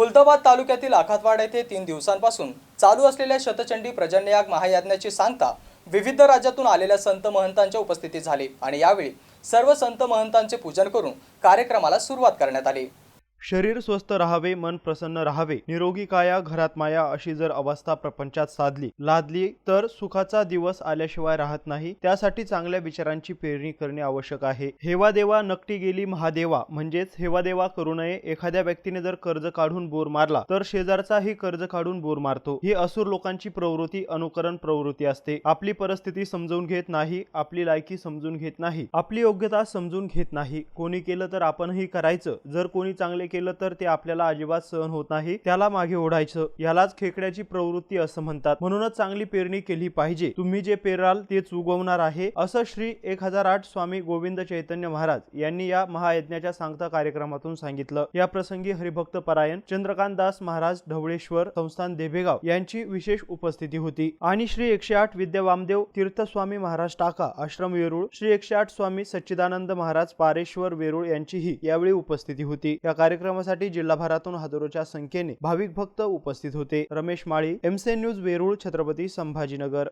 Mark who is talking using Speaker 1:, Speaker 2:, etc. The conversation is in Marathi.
Speaker 1: खुलताबाद तालुक्यातील आखातवाडा येथे तीन दिवसांपासून चालू असलेल्या शतचंडी प्रजन्ययाग महायज्ञाची सांगता विविध राज्यातून आलेल्या संत महंतांच्या उपस्थितीत झाली आणि यावेळी सर्व संत महंतांचे पूजन करून कार्यक्रमाला सुरुवात करण्यात आली.
Speaker 2: शरीर स्वस्थ राहावे मन प्रसन्न राहावे निरोगी काया घरात माया अशी जर अवस्था प्रपंचात साधली लादली तर सुखाचा दिवस आल्याशिवाय राहत नाही. त्यासाठी चांगल्या विचारांची पेरणी करणे आवश्यक आहे. हेवा देवा नकटी गेली महादेवा म्हणजेच हेवा देवा करू नये. एखाद्या व्यक्तीने जर कर्ज काढून बोर मारला तर शेजारचाही कर्ज काढून बोर मारतो. ही असुर लोकांची प्रवृत्ती अनुकरण प्रवृत्ती असते. आपली परिस्थिती समजून घेत नाही आपली लायकी समजून घेत नाही आपली योग्यता समजून घेत नाही. कोणी केलं तर आपणही करायचं. जर कोणी चांगले केलं तर ते आपल्याला अजिबात सहन होत नाही. त्याला मागे ओढायचं. यालाच खेकड्याची प्रवृत्ती असं म्हणतात. म्हणूनच चांगली पेरणी केली पाहिजे. तुम्ही जे पेराल तेच उगवणार आहे. असं श्री एक हजार आठ स्वामी गोविंद चैतन्य महाराज यांनी या महायज्ञाच्या सांगता कार्यक्रमातून सांगितलं. या प्रसंगी हरिभक्त परायण चंद्रकांत दास महाराज ढवळेश्वर संस्थान देबेगाव यांची विशेष उपस्थिती होती. आणि श्री एकशे आठ विद्या वामदेव तीर्थस्वामी महाराज टाका आश्रम वेरूळ श्री एकशे आठ स्वामी सच्चिदानंद महाराज पारेश्वर वेरूळ यांचीही यावेळी उपस्थिती होती. या कार्यक्रमासाठी जिल्हाभरातून हजारोच्या संख्येने भाविक भक्त उपस्थित होते. रमेश माळी एमसे न्यूज वेरूळ छत्रपती संभाजीनगर.